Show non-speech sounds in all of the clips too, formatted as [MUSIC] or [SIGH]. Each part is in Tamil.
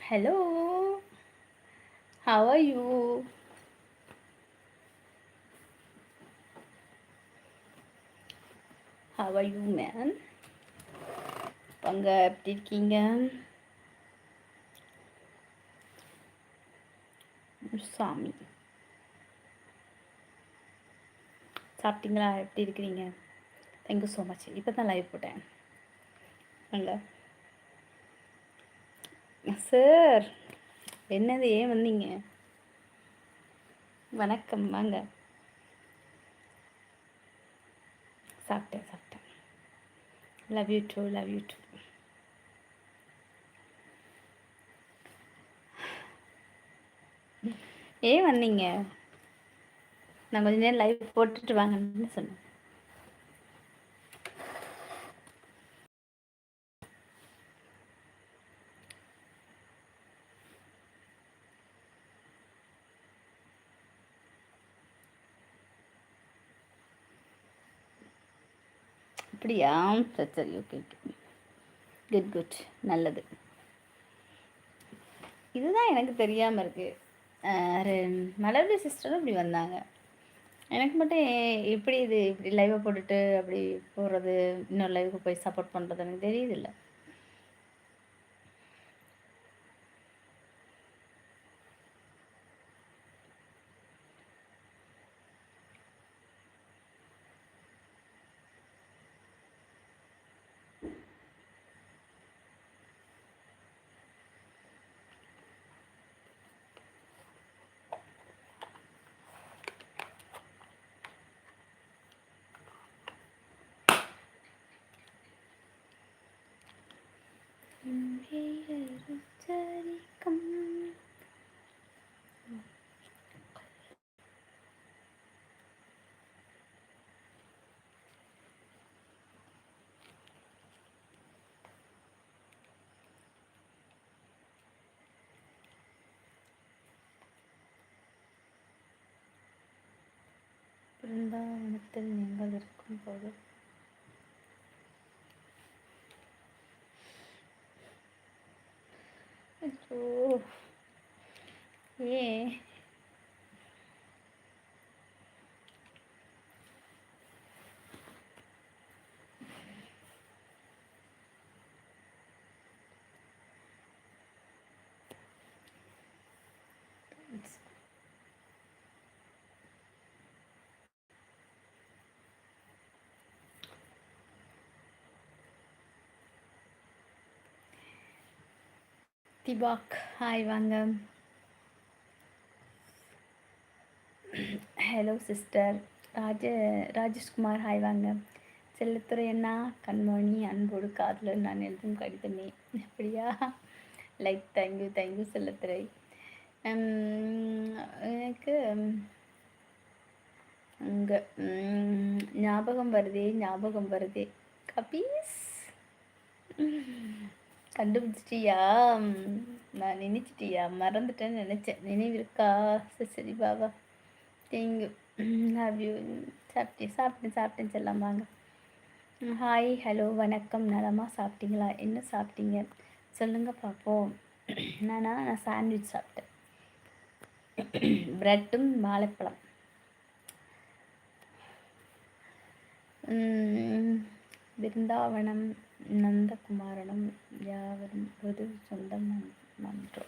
Hello, how are you? How are you, man? வாங்க எப்படி இருக்கீங்க சாமி சாப்பிட்டீங்களா எப்படி இருக்கிறீங்க தேங்க்யூ ஸோ மச் இப்போ தான் லைவ் போட்டேன். வாங்க சார் என்னது ஏன் வந்தீங்க? வணக்கம் வாங்க. சாப்பிட்டேன் சாப்பிட்டேன். Love you too love you too ஏன் வந்தீங்க? நான் கொஞ்ச நேரம் லைவ் போட்டுட்டு வாங்கன்னு சொன்னேன். அப்படியா? சரி சரி ஓகே ஓகே குட் குட் நல்லது. இதுதான் எனக்கு தெரியாமல் இருக்குது மலர்வி சிஸ்டரும் இப்படி வந்தாங்க. எனக்கு மட்டும் எப்படி இது இப்படி லைவை போட்டுட்டு அப்படி போடுறது இன்னொரு லைவுக்கு போய் சப்போர்ட் பண்ணுறது எனக்கு தெரியுது இல்லை பிருந்தாவனத்தில் நீங்கள் இருக்கும் போது அச்சோ ஏன் திபாக் ஹாய் வாங்க hello sister Raja Rajeshkumar hi வாங்க செல்லத்துறை அண்ணா கண்மணி அன்போடு காதலர் நான் எழுதும் கடிதமே. அப்படியா? Like thank you thank you Chelladurai. எனக்கு உங்கள் ஞாபகம் வருதே ஞாபகம் வருதே. கபீஸ் கண்டுபிடிச்சிட்டியா? நான் நினைச்சிட்டியா? மறந்துட்டேன்னு நினச்சேன். நினைவிருக்கா? சரி சரி பாபா தேங்க்யூ. லவ் யூ சாப்பிட்டேன் சாப்பிட்டேன் சாப்பிட்டேன் செல்லாம் ஹாய் ஹலோ வணக்கம். நலமா சாப்பிட்டீங்களா? என்ன சாப்பிட்டீங்க? சொல்லுங்கள் பார்ப்போம் நானா நான் சாண்ட்விச் சாப்பிட்டேன். ப்ரெட்டும் வாழைப்பழம். பிருந்தாவனம் நந்தகுமாரனும் யாவரும் பொது சொந்தம் நன்றோ.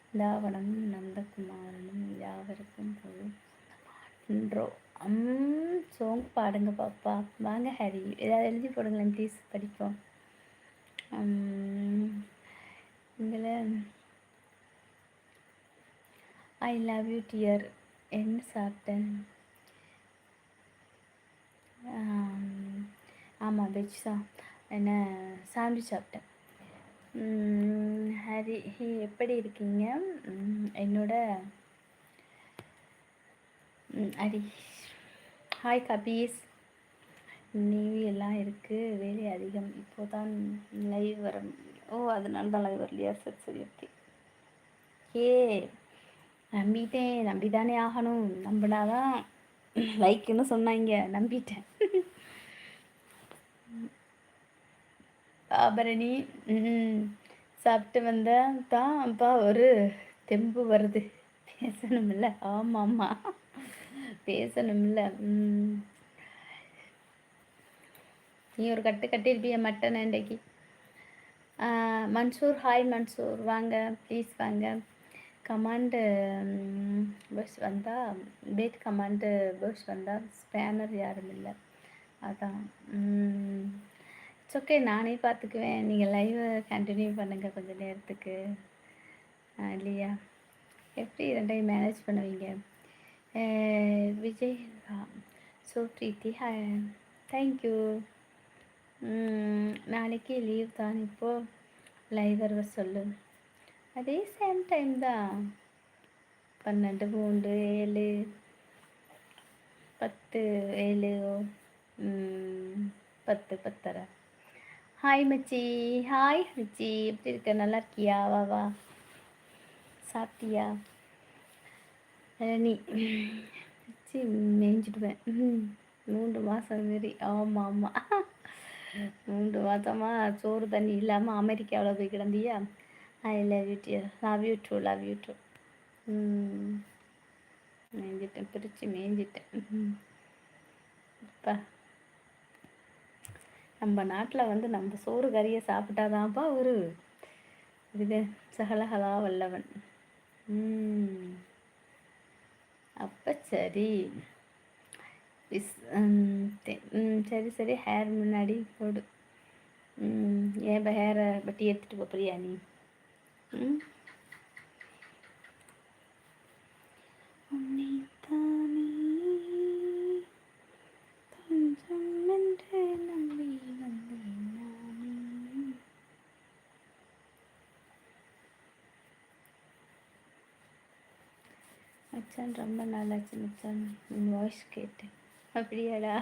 பிருந்தாவனம் நந்தகுமாரனும் யாவருக்கும் பொது நன்றோ. அம் சோங் பாடுங்க பாப்பா. வாங்க ஹரி. ஏதாவது எழுதி போடுங்களேன் ப்ளீஸ் படிப்போம். இதில் ஐ லவ் யூ டியர் என்ன சாப்பிட்டேன்? ஆமாம் வெஜ் தான். என்ன சாண்ட்விச் சாப்பிட்டேன். ஹரி எப்படி இருக்கீங்க? என்னோட அடி ஹாய் கபீஸ். நேவி எல்லாம் இருக்குது வேலை அதிகம். இப்போ தான் லைவ் வர ஓ அதனால தான் லைவ் வரலையா? சரி சரி ஓகே ஏ நம்பிட்டேன். நம்பி தானே ஆகணும். நம்பினாதான் லைக்குன்னு சொன்னாங்க. நம்பிட்டேன். [LAUGHS] ஆபரணி சாப்பிட்டு வந்தேன் தான் அப்பா ஒரு தெம்பு வருது. பேசணும்ல. ஆமாம் ஆமாம் பேசணும்ல நீ ஒரு கட்டு கட்டியிருப்பிய மட்டன் இன்றைக்கு மன்சூர் ஹாய் மன்சூர். வாங்க ப்ளீஸ் வாங்க. கமாண்டு பஸ் வந்தால் பேட் கமாண்டு பஸ் வந்தால் ஸ்பேனர் யாரும் இல்லை அதான் இட்ஸ் ஓகே நானே பார்த்துக்குவேன் நீங்கள் லைவை கண்டினியூ பண்ணுங்கள் கொஞ்சம் நேரத்துக்கு. இல்லையா? எப்படி ரெண்டையும் மேனேஜ் பண்ணுவீங்க? Vijay so Preethi hi thank you நாளைக்கு லீவ் தான் இப்போது லைவ் வர சொல்லு. அதே சேம் டைம் தான். பன்னெண்டு மூன்று ஏழு பத்து ஏழு பத்து பத்தரை. ஹாய் மச்சி. ஹாய் மச்சி. எப்படி இருக்க? நல்லா இருக்கியா? வா வா. சாப்பிட்டியா? நீ. மச்சி மேய்ஞ்சிடுவேன். மூன்று மாதம் மாரி ஆமாம் ஆமாம் மூன்று மாதமாக சோறு தண்ணி இல்லாமல் அமெரிக்காவில் போய் கிடந்தியா? I love you dear love you too love you too மேய்ஞ்சிட்டேன். பிரித்து மேய்ஞ்சிட்டேன். இப்போ நம்ம நாட்டில் வந்து நம்ம சோறு கறியை சாப்பிட்டாதான்ப்பா ஒரு இது சகலகலா வல்லவன். அப்போ சரி. சரி சரி ஹேர் முன்னாடி போடு. ஏன் ஹேரை பட்டி எடுத்துகிட்டு போறியா நீ? ம்? மச்சான் ரொம்ப நல்லாச்சு மச்சான். உன் வாய்ஸ் கேட்டேன் அப்படியாடா?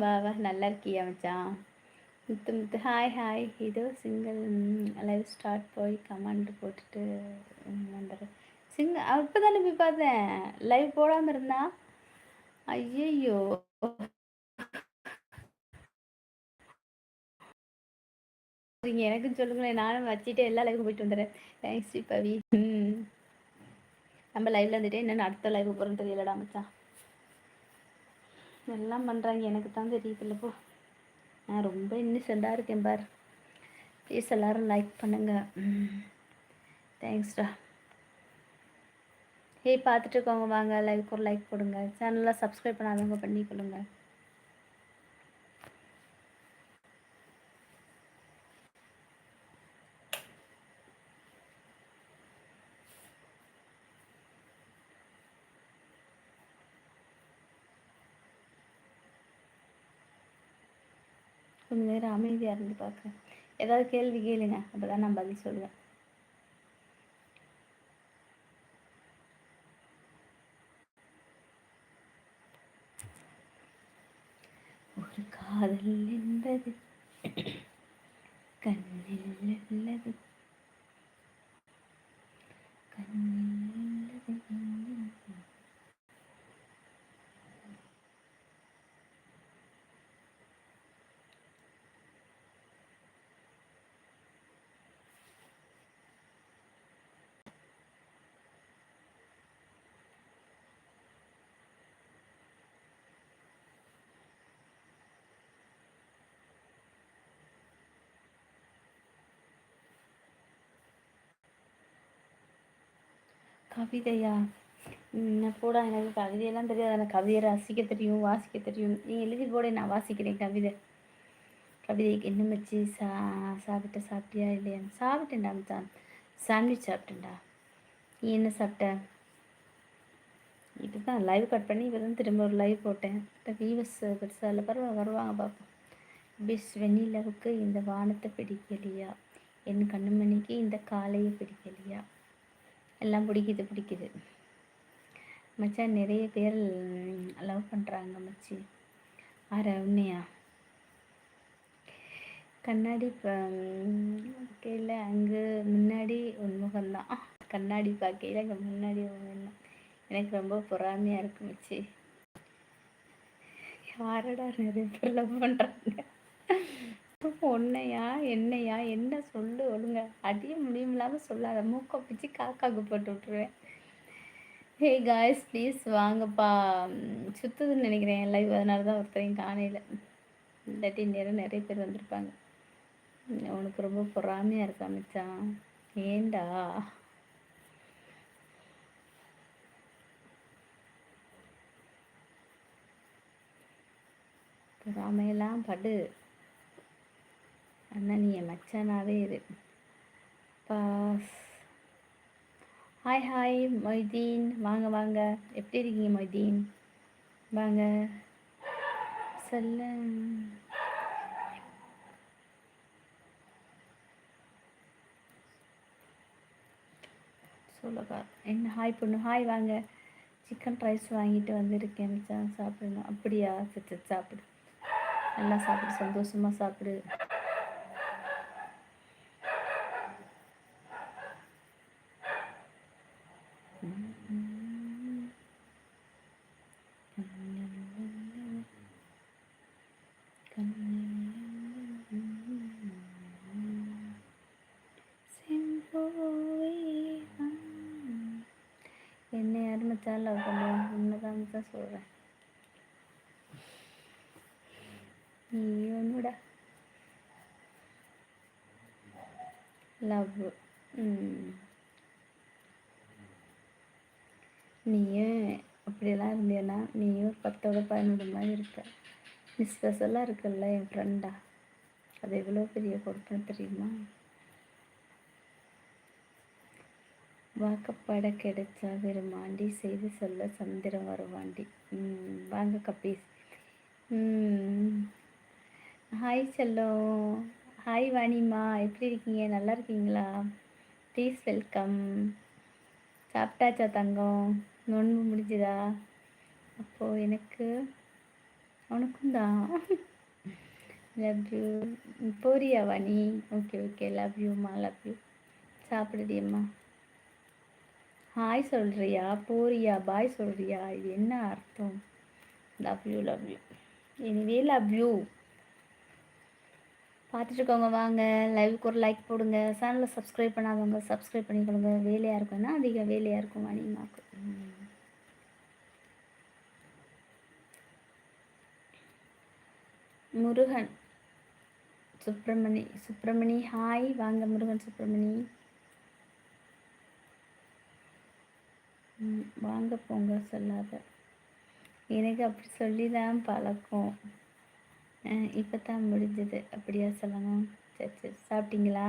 வா வா நல்லா இருக்கியா மச்சான்? முத்து முத்து ஹாய் ஹாய் இதோ சிங்கிள் லைவ் ஸ்டார்ட் போய் கமெண்ட் போட்டுட்டு வந்துடுறேன் சிங்க அப்போ தானே போய் பார்த்தேன். லைவ் போடாமல் இருந்தா? ஐயையோ. எனக்கும் சொல்லுங்களேன். நானும் வச்சுட்டு எல்லா லைவும் போயிட்டு வந்துடுறேன். தேங்க்ஸ் பவி. ம். நம்ம லைவ்ல இருந்துட்டே என்னென்ன அடுத்த லைவ் போகிறோன்னு தெரியலடா மச்சான். எல்லாம் பண்ணுறாங்க எனக்கு தான் தெரியல போ. நான் ரொம்ப இன்னிசெண்டாக இருக்கேன் பார். ப்ளீஸ் எல்லோரும் லைக் பண்ணுங்க. தேங்க்ஸ்டா ஏய் பார்த்துட்டு இருக்கவங்க வாங்க. லைக் ஒரு லைக் போடுங்க. சேனலில் சப்ஸ்கிரைப் பண்ணாதவங்க பண்ணி கொஞ்சம் நேரம் அமைதியாக இருந்து பார்க்குறேன். ஏதாவது கேள்வி கேளுங்க. அப்போ தான் நான் பதில் சொல்லுவேன் ஒரு காதல் என்பது கண்ணில் உள்ளது. கவிதையா? போடா எனக்கு கவிதையெல்லாம் தெரியாது. எனக்கு கவிதையை ரசிக்க தெரியும் வாசிக்க தெரியும். நீ எழுதி போட நான் வாசிக்கிறேன் கவிதை. கவிதைக்கு என்ன வச்சு சா சாப்பிட்ட சாப்பிட்டியா இல்லையா சாப்பிட்டேன்டா தான் சாண்ட்விச் சாப்பிட்டேன்டா. நீ என்ன சாப்பிட்ட? இப்போ தான் லைவ் கட் பண்ணி இப்போ தான் திரும்ப ஒரு லைவ் போட்டேன். இப்போ வீவர்ஸ் பெருசாக இல்லை பரவாயில்ல வருவாங்க பார்ப்போம். பிஸ் வெண்ணிலவுக்கு இந்த வானத்தை பிடிக்கலையா? என் கண்ணுமணிக்கு இந்த காலையை பிடிக்கலையா? எல்லாம் பிடிக்குது பிடிக்குது. மச்சான் நிறைய பேர் லவ் பண்ணுறாங்க மச்சி. ஆற உண்மையா கண்ணாடி பார்க்கையில் அங்கே முன்னாடி உன்முகம்தான் கண்ணாடி பார்க்கையில் அங்கே முன்னாடி உண்மைதான் எனக்கு ரொம்ப பொறாமையாக இருக்கு மச்சி. யாரடா நிறைய பேர் லவ் பண்ணுறாங்க ஒன்னையா என்னையா என்ன சொல்லு ஒழுங்க. அடிய முடியும் இல்லாமல் சொல்லாத. மூக்க பிச்சு காக்காக்கு போட்டு விட்டுருவேன். ஹே காய்ஸ் ப்ளீஸ் வாங்கப்பா. சுற்றுதுன்னு நினைக்கிறேன். லைவ் அதனால தான் ஒருத்தரையும் காணையில் இல்லாட்டி நேரம் நிறைய பேர் வந்திருப்பாங்க. உனக்கு ரொம்ப பொறாமையாக இருக்கா மிச்சான் ஏண்டா? பொறாமையெல்லாம் படு. அண்ணா நீ என் மச்சானாவே இரு பாஸ். ஹாய் ஹாய் மொய்தீன் வாங்க வாங்க. எப்படி இருக்கீங்க மொய்தீன் வாங்க. சொல்ல சொல்லப்பா என்ன ஹாய் பொண்ணு. ஹாய் வாங்க. சிக்கன் ரைஸ் வாங்கிட்டு வந்திருக்கேன் சாப்பிடணும். அப்படியா? சரி சாப்பிடு. நல்லா சாப்பிடு. சந்தோஷமாக சாப்பிடு என்ன யாரும் மச்சான் லவ் பண்ணுவோம் உண்மைதான் தான் சொல்கிறேன் நீ ஒன்றுடா லவ் நீயே அப்படியெல்லாம் இருந்தியன்னா நீயும் பத்தோட பதினோடு மாதிரி இருக்க நீ ஸ்பெஷலாக இருக்குல்ல என் ஃப்ரெண்டா அது எவ்வளோ பெரிய கொடுப்பேன் தெரியுமா? வாக்கப்பட கிடைச்சா வெறுமாண்டி செய்து சொல்ல சந்திரம் வருவாண்டி. வாங்க கப்பீஸ் ஹாய் செல்லம். ஹாய் வாணிம்மா எப்படி இருக்கீங்க? நல்லா இருக்கீங்களா? ப்ளீஸ் வெல்கம் சாப்பிட்டாச்சா தங்கம்? நோன்பு முடிஞ்சுதா? அப்போது எனக்கு உனக்கும் தான். லவ் யூ போறியா வாணி? ஓகே ஓகே லவ் யூம்மா லவ் யூ சாப்பிடுடியம்மா ஹாய் சொல்கிறியா போறியா? பாய் சொல்கிறியா இது என்ன அர்த்தம்? Love you love you anyway love you பார்த்துட்ருக்கவங்க வாங்க. லைவுக்கு ஒரு லைக் போடுங்க. சேனலில் சப்ஸ்கிரைப் பண்ணாதவங்க சப்ஸ்கிரைப் பண்ணிக்கொடுங்க வேலையாக இருக்குன்னா அதிக வேலையாக இருக்கும் அதிகமாக்கு முருகன். சுப்பிரமணி. சுப்பிரமணி ஹாய் வாங்க முருகன் சுப்பிரமணி. வாங்க போங்க சொல்லாத. எனக்கு அப்படி சொல்லி தான் பழக்கம். இப்போ தான் முடிஞ்சது. அப்படியா சொல்லணும்? சரி சரி. சாப்பிட்டீங்களா?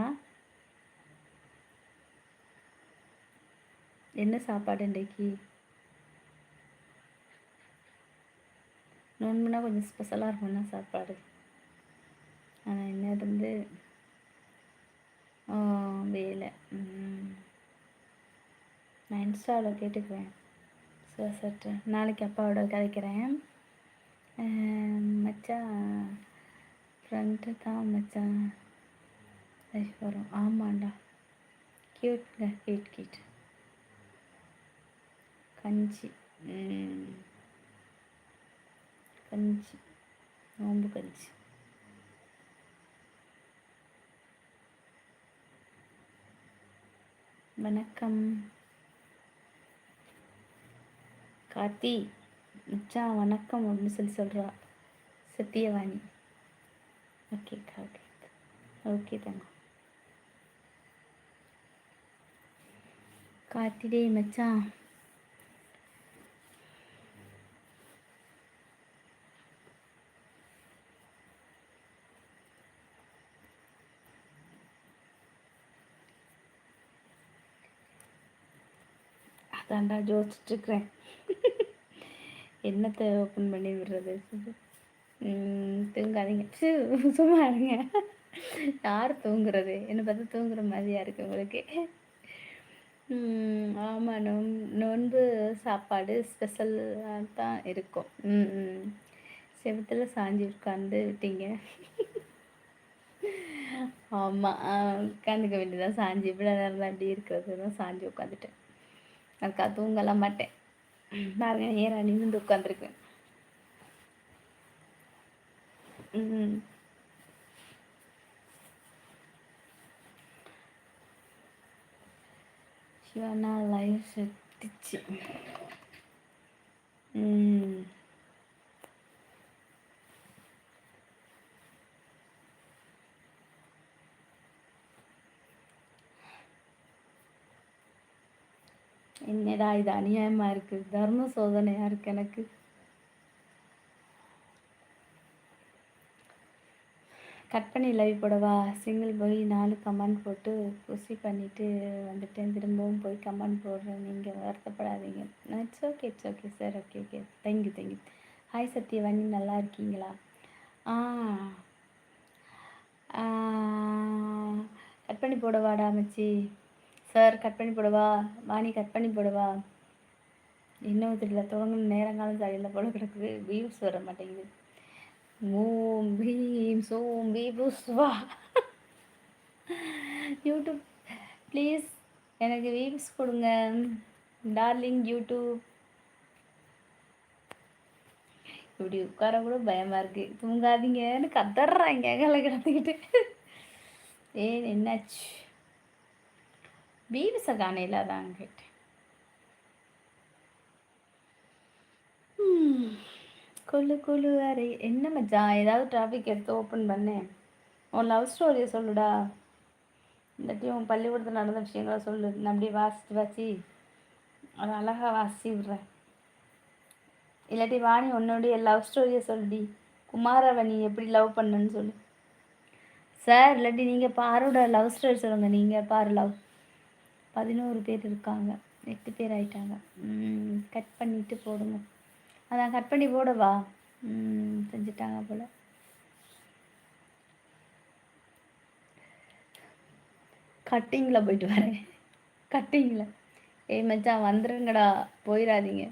என்ன சாப்பாடு இன்றைக்கு? நோன்புனா கொஞ்சம் ஸ்பெஷலாக இருக்கும்னா சாப்பாடு. ஆனால் என்ன இருந்து வேலை. நான் இன்ஸ்டாவில் கேட்டுக்குவேன் சார் சட்டு நாளைக்கு அப்பாவோட கதைக்கிறேன். மச்சான் ஃப்ரெண்டு தான் மச்சான். லைஃப் வரும். ஆமாண்டா. கியூட்ங்க கியூட் கியூட் கஞ்சி. கஞ்சி. நோம்பு கஞ்சி. வணக்கம். கார்த்தி மச்சான் வணக்கம் அப்படின்னு சொல்லி சொல்கிறா சத்தியவாணி ஓகேக்கா ஓகே ஓகே தாங்க கார்த்திடே மச்சான். தாண்டா ஜோதிச்சுட்ருக்குறேன் என்னத்தை ஓப்பன் பண்ணி விடுறது? தூங்காதீங்க. சும்மா இருங்க. யார் தூங்குறது? என்னை பார்த்து தூங்குற மாதிரியா இருக்கு உங்களுக்கு? ஆமாம் நோன் நோன்பு சாப்பாடு ஸ்பெஷலாக தான் இருக்கும். ம் செவத்தில் சாஞ்சி உட்காந்து விட்டீங்க. ஆமாம் உட்காந்துக்க வேண்டியதான் சாஞ்சி. இவ்வளோ நேரம் தான் இப்படி இருக்கிறது. தான் சாஞ்சி உட்காந்துட்டேன் நான் க தூங்கலாம் மாட்டேன். நான் நேராக நிமிந்து உட்காந்துருக்குவேன் சிவனா லைஃப் செத்துச்சு. ம் என்னடா இது அநியாயமாக இருக்குது தர்ம சோதனையாக இருக்குது எனக்கு. கட் பண்ணி லைவ் போடவா? சிங்கிள் போய் நாலு கமெண்ட் போட்டு குசி பண்ணிவிட்டு வந்துட்டேன். திரும்பவும் போய் கமெண்ட் போடுறேன். நீங்கள் வருத்தப்படாதீங்க. It's okay it's okay sir okay okay thank you thank you hi Sathyavani நல்லா இருக்கீங்களா? ஆ. கட் பண்ணி போடவாடா மச்சி. சார் கட் பண்ணி போடுவா? வாணி கட் பண்ணி போடுவா? இன்னும் தெரியல தொடங்கணும் நேரங்காலம் சரியில்லை போல கிடக்குது. வியூஸ் வர மாட்டேங்குது. மூம் பீம் சோம் பீபுஸ்வா யூடியூப் ப்ளீஸ் எனக்கு வீப்ஸ் கொடுங்க. Darling YouTube. இப்படி உட்கார கூட பயமாக இருக்குது தூங்காதீங்கன்னு கத்துறாங்க எங்களை கிடந்துக்கிட்டு. ஏன் என்னாச்சு? பீப்ஸை காணையில் தான் கேட்டேன். குழு குழு அறை. என்ன மச்சான் ஏதாவது டிராஃபிக் எடுத்து ஓப்பன் பண்ணேன் உன் லவ் ஸ்டோரியை சொல்லுடா. இல்லாட்டி உன் பள்ளிக்கூடத்தில் நடந்த விஷயங்களை சொல்லு. நான் அப்படியே வாசித்து வாசி அதை அழகாக வாசி விடுறேன். இல்லாட்டி வாணி உன்னுடைய லவ் ஸ்டோரியை சொல்லி குமாரவணி எப்படி லவ் பண்ணுன்னு சொல்லு. சார் இல்லாட்டி நீங்கள் பாரோட லவ் ஸ்டோரி சொல்லுங்கள் நீங்கள் பாரு லவ் பதினோரு பேர் இருக்காங்க. எட்டு பேர் ஆயிட்டாங்க. கட் பண்ணிவிட்டு போடுங்க அதான் கட் பண்ணி போடவா? செஞ்சுட்டாங்க போல். கட்டிங்கில் போயிட்டு வரேன். கட்டிங்கில் ஏய் மச்சான் வந்துருங்கடா. போயிடாதீங்க.